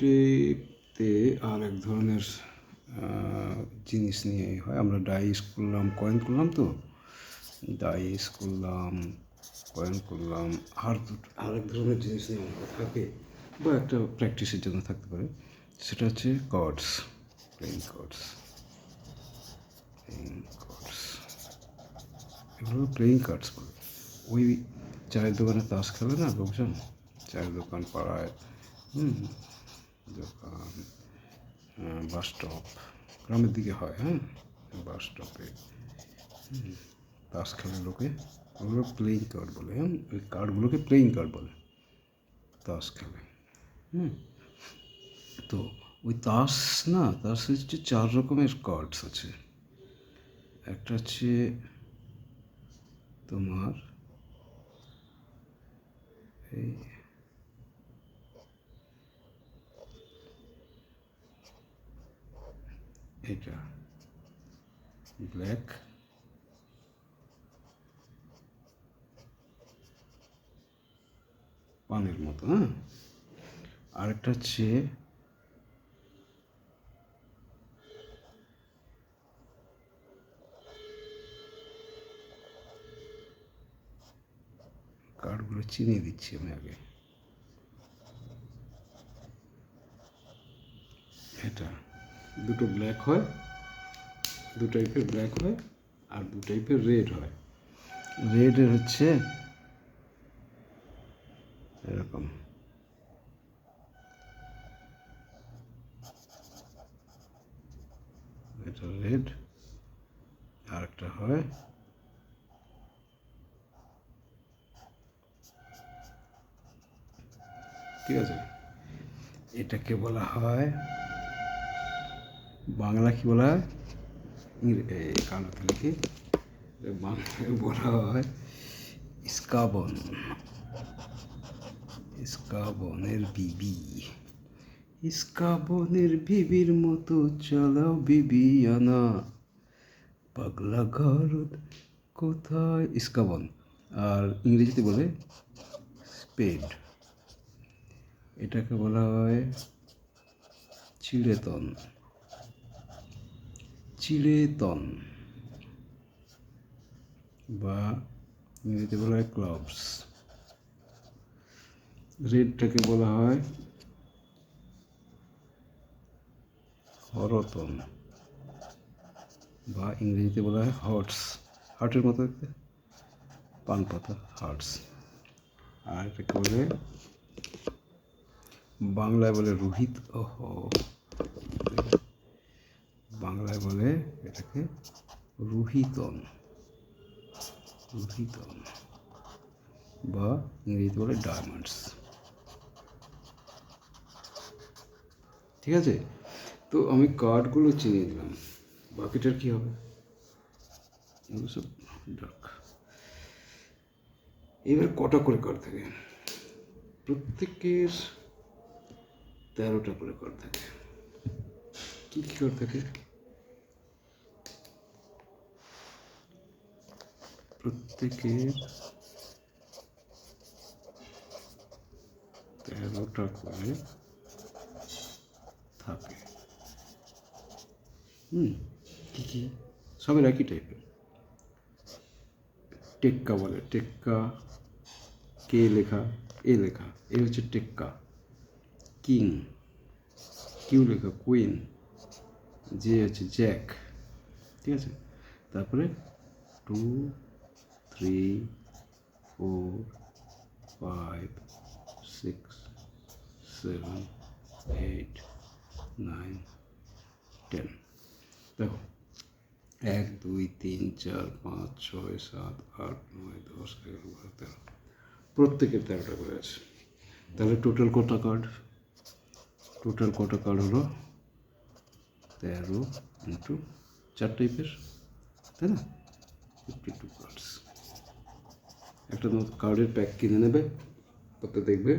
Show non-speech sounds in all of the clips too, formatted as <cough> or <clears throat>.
বাকিটেতে আর এক ধরনের জিনিস নিয়ে হয়। আমরা ডাইস করলাম, কয়েন করলাম তো? ডাইস করলাম, কয়েন করলাম, আর দুটো, আর এক ধরনের জিনিস নিয়ে অঙ্ক থাকে বা একটা প্র্যাকটিসের জন্য থাকতে পারে। সেটা হচ্ছে কার্ডস প্লেইং কার্ডস প্লেইং এগুলো প্লেইং কার্ডস বলে। ওই চায়ের দোকানে তাস খেলে না লোকজন? চায়ের দোকান পাড়ায়, হুম। দোকান বাস স্টপ। গ্রামের দিকে হয় হ্যাঁ? বাস স্টপে। তাস খেলে লোকে, ওগুলো প্লেইং কার্ড বলে হ্যাঁ? ওই কার্ডগুলোকে প্লেইং কার্ড বলে, তাস খেলে। হুম, তো ওই তাস না, তাস হচ্ছে চার রকমের কার্ডস আছে। একটা হচ্ছে তোমার, এই এটা ব্ল্যাক। পানের মতো হ্যাঁ? আরেকটা হচ্ছে কার্ডগুলো চিনিয়ে দিচ্ছি আমি আগে। এটা দুটো ব্ল্যাক হয় দু টাইপের ব্ল্যাক হয় আর দু টাইপের রেড হয়। রেডের হচ্ছে এরকম। এটা রেড আর একটা হয় ঠিক আছে? এটাকে বলা হয় বাংলা কি বলা হয়? কানাতে লিখি বাংলায় বলা হয় স্কাবন। স্কাবনের বিবি। ইস্কাবনের বিবির মতো চালাও বিবি আনা। পাগলা ঘর কোথায়? ইস্কাবন আর ইংরেজিতে বলে স্পেড। এটাকে বলা হয় চিড়েতন। চিড়েতন বা ইংরেজিতে বলা হয় ক্লাবস রেডটাকে বলা হয় হরতন বা ইংরেজিতে বলা হয় হর্টস। হার্টের মতো পান পাতা, হার্টস। আর এটাকে বলে বাংলায় বলে রোহিত ওহ বাংলায় বলে এটাকে রুহিতন। রুহিতন বা ইংরেজিতে বলে ডায়মন্ডস। ঠিক আছে? তো আমি কার্ডগুলো চিনিয়ে দিলাম। বাকিটার কি হবে? এগুলো সব ডাক। এবার কটা করে কার্ড থাকে? প্রত্যেকের তেরোটা করে কার্ড থাকে। কী কী কার্ড থাকে? প্রত্যেকের তেরোটা করে থাকে। হুম, কী কী? সবের একই টাইপের টেক্কা বলে, টেক্কা, কে লেখা, এ লেখা, এ হচ্ছে টেক্কা। কিং, কিউ লেখা, কুইন যে হচ্ছে জ্যাক। ঠিক আছে? তারপরে two three four five six seven eight nine ten দেখো, এক, দুই, তিন, চার, পাঁচ, ছয়, সাত, আট, নয়, দশ, এগারো, বারো, তেরো। প্রত্যেকের তেরোটা করে আছে। তাহলে টোটাল কটা কার্ড টোটাল কটা কার্ড হলো? তেরো ইন্টু চার টাইপের তাই না? ফিফটি টু কার্ডস একটা নতুন কার্ডের প্যাক কিনে নেবে, তাতে দেখবে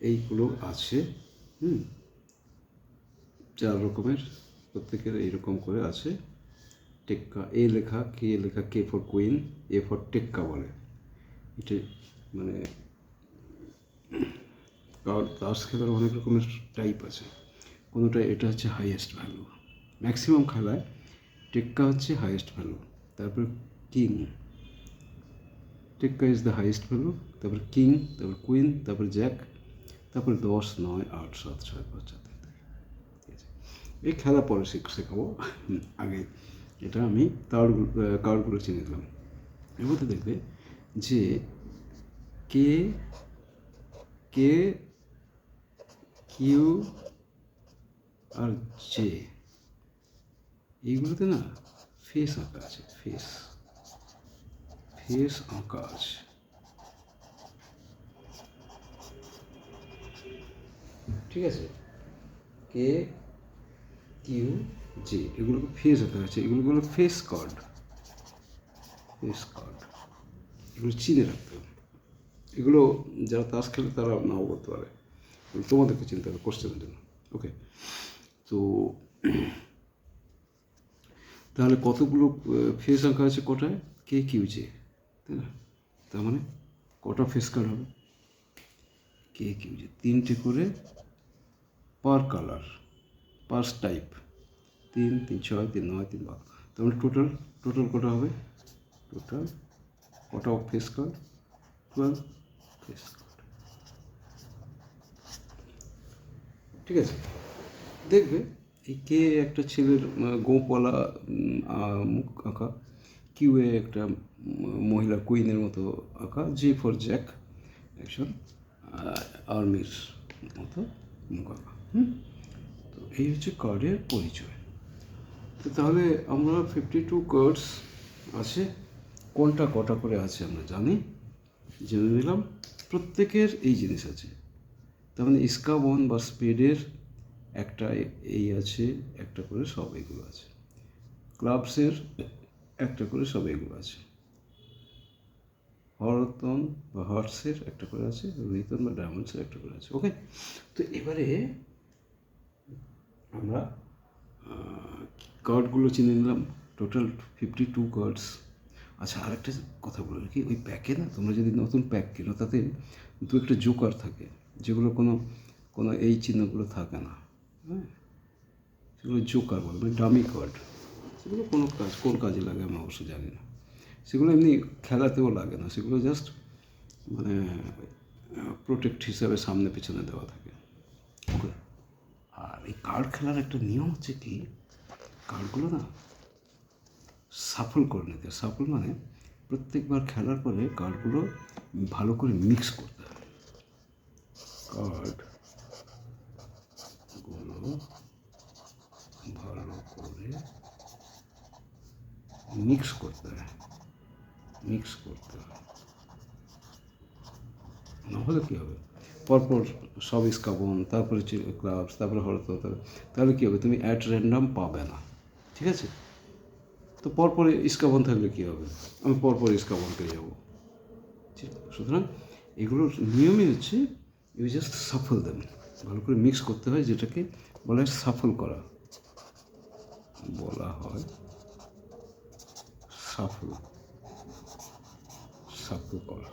এইগুলো আছে, হুম? চার রকমের, প্রত্যেকের এইরকম করে আছে। টেক্কা, এ লেখা, কে লেখা, K for queen, A for টেক্কা বলে। এটা মানে কারণ তাস খেলার অনেক রকমের টাইপ আছে। কোনোটা, এটা হচ্ছে হাইয়েস্ট ভ্যালু ম্যাক্সিমাম খেলায় টেক্কা হচ্ছে হাইয়েস্ট ভ্যালু তারপর কিং টেক্কা ইজ দ্য হাইয়েস্ট ভ্যালু তারপর কিং তারপর কুইন তারপর জ্যাক তারপর দশ নয় আট সাত ছয় পাঁচ তিন, ঠিক আছে। এই খেলা পরে শিখ শেখাবো। আগে এটা আমি কার্ড কার্ডগুলো চিনে দিলাম এর মধ্যে দেখবে যে কে কে কিউ আর জে এইগুলোতে না ফেস আঁকা আছে ফেস ফেস আঁকা আছে ঠিক আছে? কে কিউ জে এগুলো ফেস আঁকা আছে এগুলো হলো ফেস কার্ড ফেস কার্ড এগুলো চিনে রাখতে হবে। এগুলো যারা তাস খেলে তারা নাও বলতে পারে। তোমাদেরকে চিন্তা হবে কোশ্চেনের জন্য। ওকে তো তাহলে কতগুলো ফেস আঁকা আছে কটায়? কে কিউ জে তাই না তার মানে কটা ফেস কার্ড হবে? কে কিউ জে তিনটে করে পার কালার পার টাইপ তিন তিন, ছয়, তিন, নয়, তিন, বারো। মানে টোটাল টোটাল কটা হবে? টোটাল কটা face card twelve face card ঠিক আছে? দেখবে, এই কে একটা ছেলের গোঁপওয়ালা মুখ আঁকা কিউএ একটা মহিলা কুইনের মতো আঁকা, জি ফর জ্যাক, একজন আর্মির মতো মুখ আঁকা, হুম? তো এই হচ্ছে কার্ডের পরিচয়। তো তাহলে আমরা ফিফটি টু কার্ডস আছে। কোনটা কটা করে আছে আমরা জানি? জেনে নিলাম। প্রত্যেকের এই জিনিস আছে। তার মানে ইস্কাবন বা স্পেডের একটা এই আছে, একটা করে সব এগুলো আছে। ক্লাবসের একটা করে সব এগুলো আছে। হরতন বা হর্সের একটা করে আছে, রিতন বা ডায়মন্ডসের একটা করে আছে। ওকে তো এবারে আমরা কার্ডগুলো চিনে নিলাম। টোটাল ফিফটি টু কার্ডস আচ্ছা আরেকটা কথা বলে রাখি, ওই প্যাকে না তোমরা যদি নতুন প্যাক কেনো, তাতে দু একটা জোকার থাকে, যেগুলো কোনো কোনো এই চিহ্নগুলো থাকে না। হ্যাঁ? সেগুলো জোকার বলে মানে ডামি কার্ড সেগুলো কোনো কাজ, কোন কাজে লাগে আমি অবশ্য জানি না। সেগুলো এমনি খেলাতেও লাগে না, সেগুলো জাস্ট মানে প্রোটেক্ট হিসাবে সামনে পেছনে দেওয়া থাকে। ওকে আর এই কার্ড খেলার একটা নিয়ম হচ্ছে কি কার্ডগুলো না সাফল করে নিতে। সাফল মানে প্রত্যেকবার খেলার পরে কার্ডগুলো ভালো করে মিক্স করতে হয়। কার্ডগুলো ভালো করে মিক্স করতে হয় মিক্স করতে হয় নাহলে কী হবে? পরপর সব ইস্কাবন তারপরে ক্লাবস তারপরে হরত তাহলে কী হবে? তুমি অ্যাট র্যান্ডাম পাবে না। ঠিক আছে? তো পরপর ইস্কাবন থাকলে কী হবে? আমি পরপর ইস্কাবন পেয়ে যাব। সুতরাং এগুলোর নিয়মই হচ্ছে ইউ জাস্ট সাফল দেন ভালো করে মিক্স করতে হয়, যেটাকে বলা হয় সাফল করা। বলা হয় সাফল সাফল করা।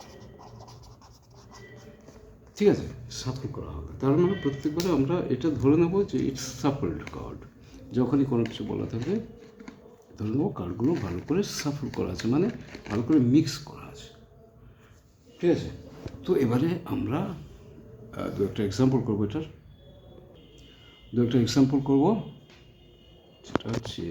ঠিক আছে সাফল করা হবে। তার মানে প্রত্যেকবারে আমরা এটা ধরে নেব যে ইটস সাফল্ড কার্ড যখনই কোনো কিছু বলা থাকবে, ধরে নেব কার্ডগুলো ভালো করে সাফল করা আছে মানে ভালো করে মিক্স করা আছে। ঠিক আছে? তো এবারে আমরা দু একটা এক্সাম্পল করব এটার। দু একটা এক্সাম্পল করব। সেটা হচ্ছে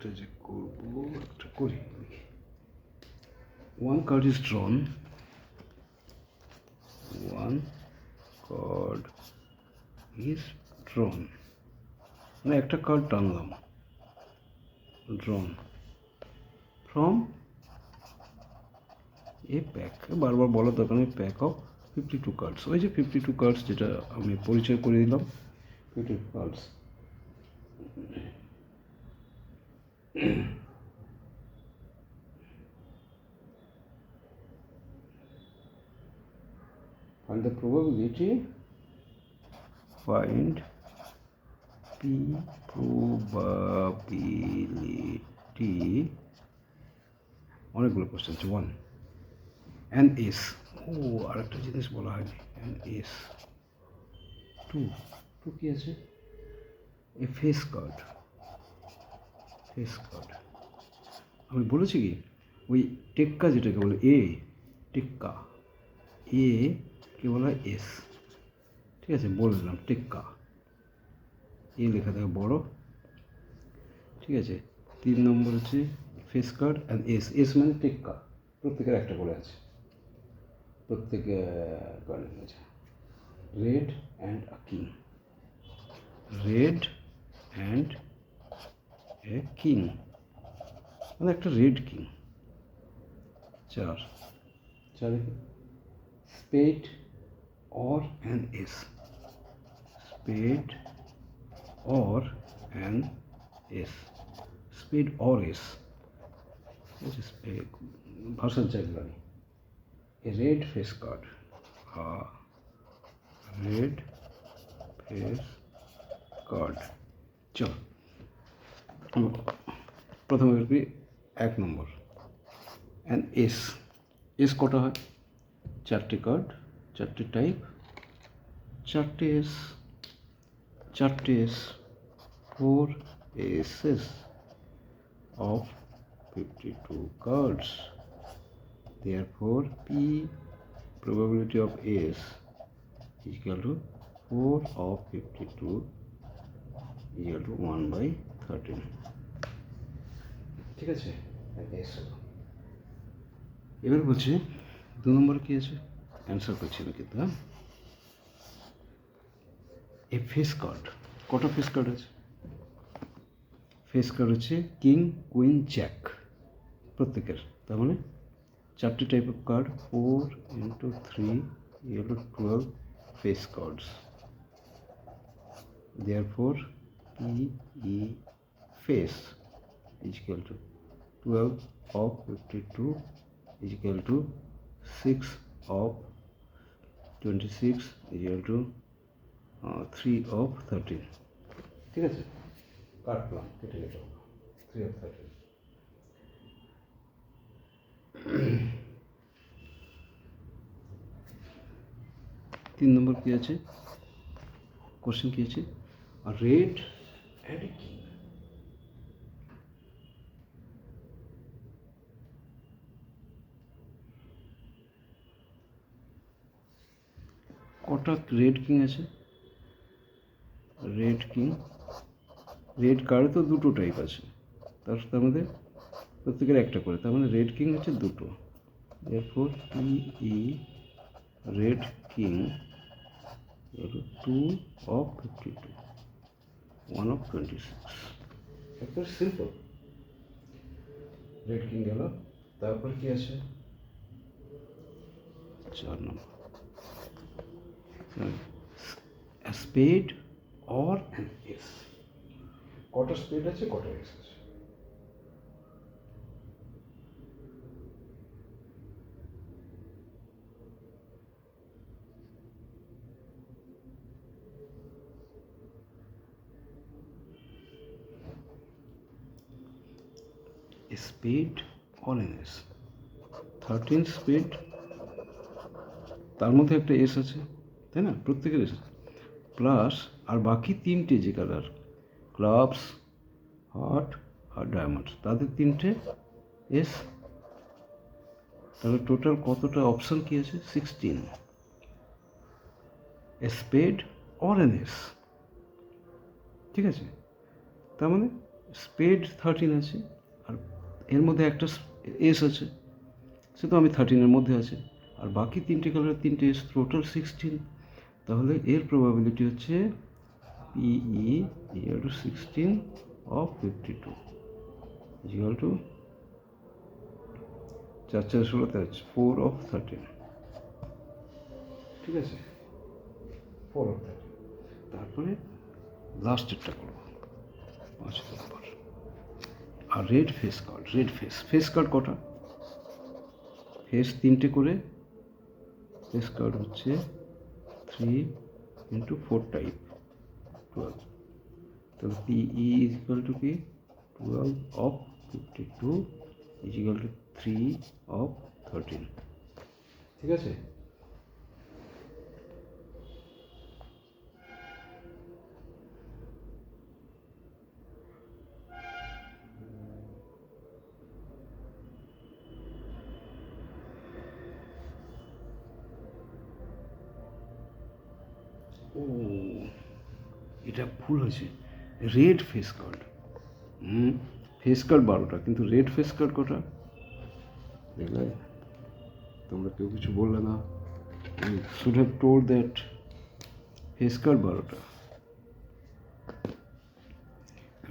একটা যে করব, একটা করি। One card is drawn one card is drawn মানে একটা কার্ড টানলাম। ড্রন ফ্রম এ প্যাক বারবার বলার দরকার নেই pack of fifty two cards ওই যে ফিফটি টু কার্ডস যেটা আমি পরিচয় করে দিলাম fifty two cards <clears throat> find the probability. Find p probability. অনেকগুলো কোশ্চেন আছে ওয়ান অ্যান এস ও আরেকটা জিনিস বলা হয়নি। অ্যান এস টু টু কী আছে? এ ফেস কার্ড কার্ড আমি বলেছি কি? ওই টেক্কা যেটাকে বলে এ টেক্কা এ কে বলা হয় এস ঠিক আছে? বলে দিলাম, টেক্কা। এ লেখা থাকে বড়। ঠিক আছে? তিন নম্বর হচ্ছে face card and ace ace মানে টেক্কা। প্রত্যেকের একটা করে আছে। প্রত্যেকে কার্ডের আছে red and uh king red and king মানে একটা রেড কিং চার। চার spade or an ace spade or an ace spade or ace ভাষার জায়গা a red face card. A red face card. চল প্রথমে এক নম্বর। অ্যান্ড এস এস কটা হয়? চারটে কার্ড চারটে টাইপ চারটে এস চারটে ace four aces of fifty two cards Therefore, P probability of S is equal to 4 of 52 is equal to 1 by 13. ঠিক আছে? এবার বলছে দু নম্বর কি আছে? অ্যান্সার করছি না কিন্তু হ্যাঁ? এ ফেস কার্ড কটা ফেস কার্ড আছে? ফেস কার্ড হচ্ছে কিং কুইন জ্যাক প্রত্যেকের। তার মানে চারটে type of card four into three yellow twelve face cards therefore P E face equal to twelve of fifty two equal to six of twenty six equal to three of thirteen ঠিক আছে? কাটলাম কেটে গেল three of thirteen তিন নম্বর কী আছে? Question কী আছে? Red and king? কটা রেড কিং আছে? রেড কিং রেড কার্ডে তো দুটো টাইপ আছে। তার সাথে আমাদের প্রত্যেকের একটা করে। তার মানে রেড কিং হচ্ছে দুটো। এরপর P E red king two of fifty two one of twenty six একবার সিম্পল রেড কিং গেল। তারপর কি আছে? চার নম্বর স্পেড অর অ্যান এস কটা স্পেড আছে কটা এস আছে। Spade an ace thirteen spade তার মধ্যে একটা এস আছে। তাই না? প্রত্যেকের প্লাস আর বাকি তিনটে যে কালার ক্লাবস হার্ট আর ডায়মন্ডস তাদের তিনটে এস তাহলে টোটাল কতটা অপশান কি আছে? Sixteen spade or an ace ঠিক আছে? তার মানে স্পেড থার্টিন আছে, আর এর মধ্যে একটা এস আছে, সে তো আমি থার্টিনের মধ্যে আছে। আর বাকি তিনটে কালারের তিনটে এস টোটাল সিক্সটিন তাহলে এর প্রবাবিলিটি হচ্ছে P E equal to sixteen of fifty two equal to চার চার ষোলো, তেরো ফোর অফ থার্টিন ঠিক আছে? ফোর অফ থার্টিন তারপরে লাস্টেরটা করব। পাঁচ নম্বর। আর red face card red face face card কটা? ফেস তিনটে করে। ফেস কার্ড হচ্ছে three into four type twelve তো P E is equal to কি twelve of fifty two is equal to three of thirteen ঠিক আছে? ও, এটা ভুল হয়েছে। রেড ফেস কার্ড হুম ফেস কার্ড বারোটা, কিন্তু রেড ফেস কার্ড কটা? দেখলে? তোমরা কেউ কিছু বললে না। Should have told that face card বারোটা।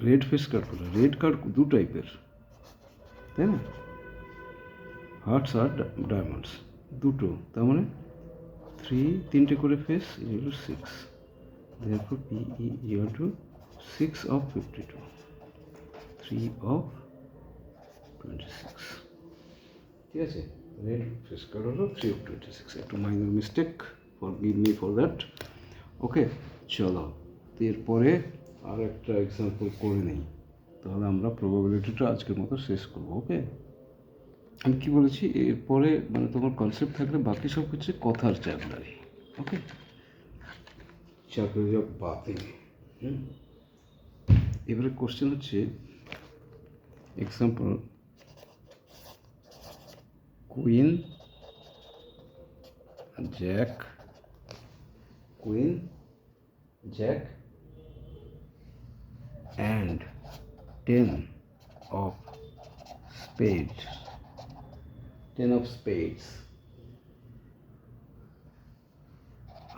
রেড ফেস কার্ড কটা? রেড কার্ড দু টাইপের তাই না? হার্টস আর ডায়মন্ডস দুটো। তার মানে? থ্রি তিনটে করে face is equal to six therefore, p e equal to 6 of 52 3 of 26 ঠিক আছে? রেড ফেস কার্ড হলো থ্রি অফ টোয়েন্টি সিক্স একটু minor mistake forgive me for that okay চলো। এরপরে আর একটা এক্সাম্পল করে নেই। তাহলে আমরা প্রবাবিলিটিটা আজকের মতো শেষ করব ওকে আমি কি বলেছি? এরপরে মানে তোমার কনসেপ্ট থাকলে বাকি সব হচ্ছে কথার চাকদারি ওকে চাকরি জব বাতিল। এবারে কোশ্চেন হচ্ছে example queen jack queen jack and ten of spade ten of spades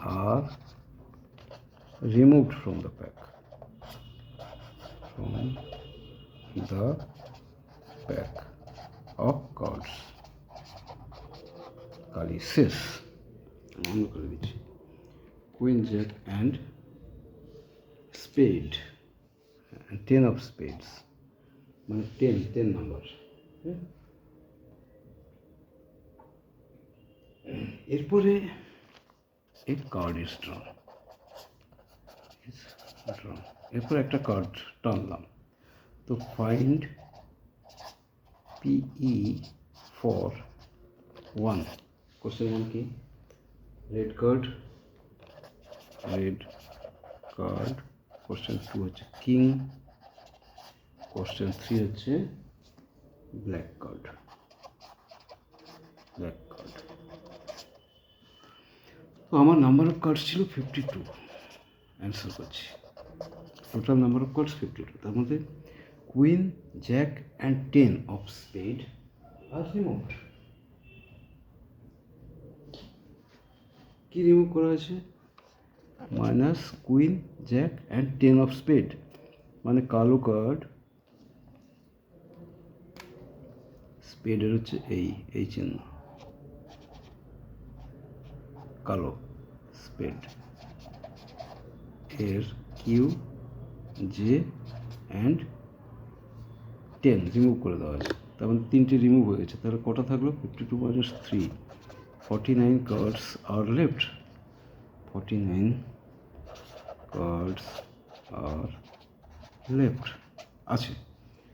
are removed from the pack. From the pack of cards. বন্ধ করে দিচ্ছি queen jack and spade ten of spades মানে ten ten number এরপরে এই card ইস ড্রন ড্রন এরপর একটা card টানলাম। তো find P E for one question one কি? Red card red card question two হচ্ছে কিং কোশ্চেন থ্রি হচ্ছে ব্ল্যাক কার্ড ব্ল্যাক কার্ড তো আমার নাম্বার অফ কার্ডস ছিল ফিফটি টু অ্যান্সার করছি। Total number of cards fifty two তার মধ্যে queen jack and ten of spade R remove কী remove করা হয়েছে? Minus queen jack and ten of spade মানে কালো কার্ড স্পেডের হচ্ছে এই এই চিহ্ন। কালো স্পেড। এর Q, J, and ten remove করে দেওয়া আছে। তার মানে তিনটে রিমুভ হয়ে গেছে। তাহলে কটা থাকল? Fifty two minus three. Forty nine cards are left. Forty nine cards are left. আছে।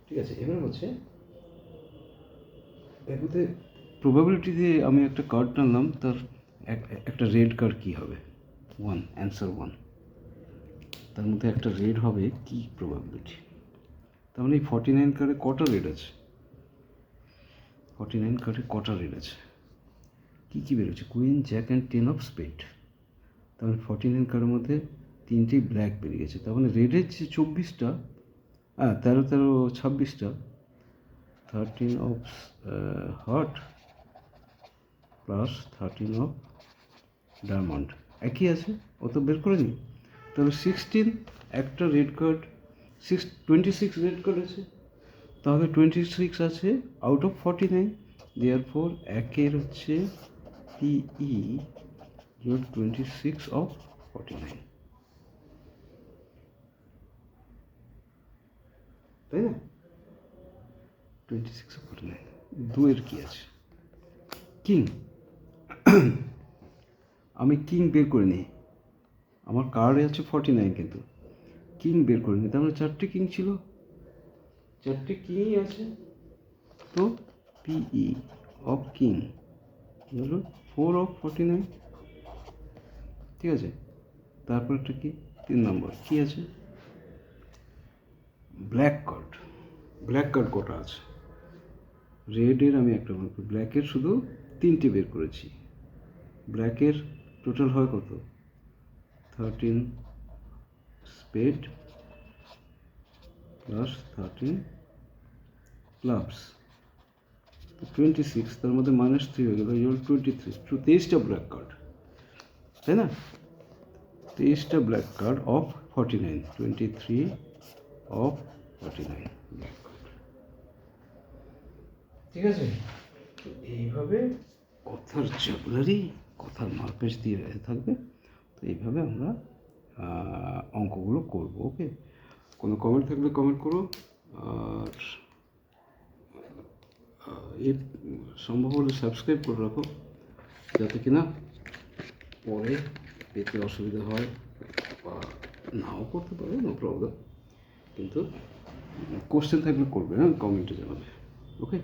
ঠিক আছে, এবার হচ্ছে মধ্যে প্রবাবিলিটি দিয়ে আমি একটা কার্ড টানলাম, তার একটা রেড কার্ড কী হবে? ওয়ান অ্যান্সার ওয়ান তার মধ্যে একটা রেড হবে কি প্রবাবিলিটি তার মানে এই ফর্টি নাইন কার্ডে কটা রেড আছে? ফর্টি নাইন কার্ডে কটা রেড আছে? কী কী বেরোচ্ছে? Queen jack and ten of spade তার মানে ফর্টি নাইন কার্ডের মধ্যে তিনটেই ব্ল্যাক বেরিয়ে গেছে। তার মানে রেডের যে চব্বিশটা হ্যাঁ তেরো তেরো, ছাব্বিশটা thirteen of heart plus thirteen of diamond. একই আছে? ও তো বের করে নি তাহলে সিক্সটিন একটা red card six twenty six red card আছে। তাহলে টোয়েন্টি সিক্স আছে out of forty nine therefore একের হচ্ছে P E twenty six of forty nine তাই না? Twenty six of forty nine দুয়ের কী আছে? কিং আমি কিং বের করে নিই। আমার কার্ডে আছে ফর্টি নাইন কিন্তু। কিং বের করে নিই। তার মানে চারটে কিং ছিল। চারটে কিংই আছে। তো পিই অফ কিং হলো? ফোর অফ ফর্টি নাইন ঠিক আছে? তারপর একটা কি? তিন নম্বর। কি আছে? ব্ল্যাক কার্ড ব্ল্যাক কার্ড কটা আছে? রেডের আমি একটা ব্ল্যাকের শুধু তিনটে বের করেছি। ব্ল্যাকের টোটাল হয় কত? Thirteen spade plus thirteen clubs twenty six তার মধ্যে মাইনাস থ্রি হয়ে গেল ইউল টোয়েন্টি থ্রি টু তেইশটা ব্ল্যাক কার্ড তাই না? তেইশটা black card of forty nine twenty three of forty nine black card ঠিক আছে? এইভাবে কথার জুয়েলারি কথার মারপেশ দিয়ে থাকবে। তো এইভাবে আমরা অঙ্কগুলো করব, ওকে? কোনো কমেন্ট থাকলে কমেন্ট করো। আর এর সম্ভব হলে সাবস্ক্রাইব করে রাখো, যাতে কিনা পরে পেতে অসুবিধা হয় বা নাও করতে পারে নো প্রবলেম কিন্তু কোশ্চেন থাকলে করবে হ্যাঁ কমেন্টে জানাবে ওকে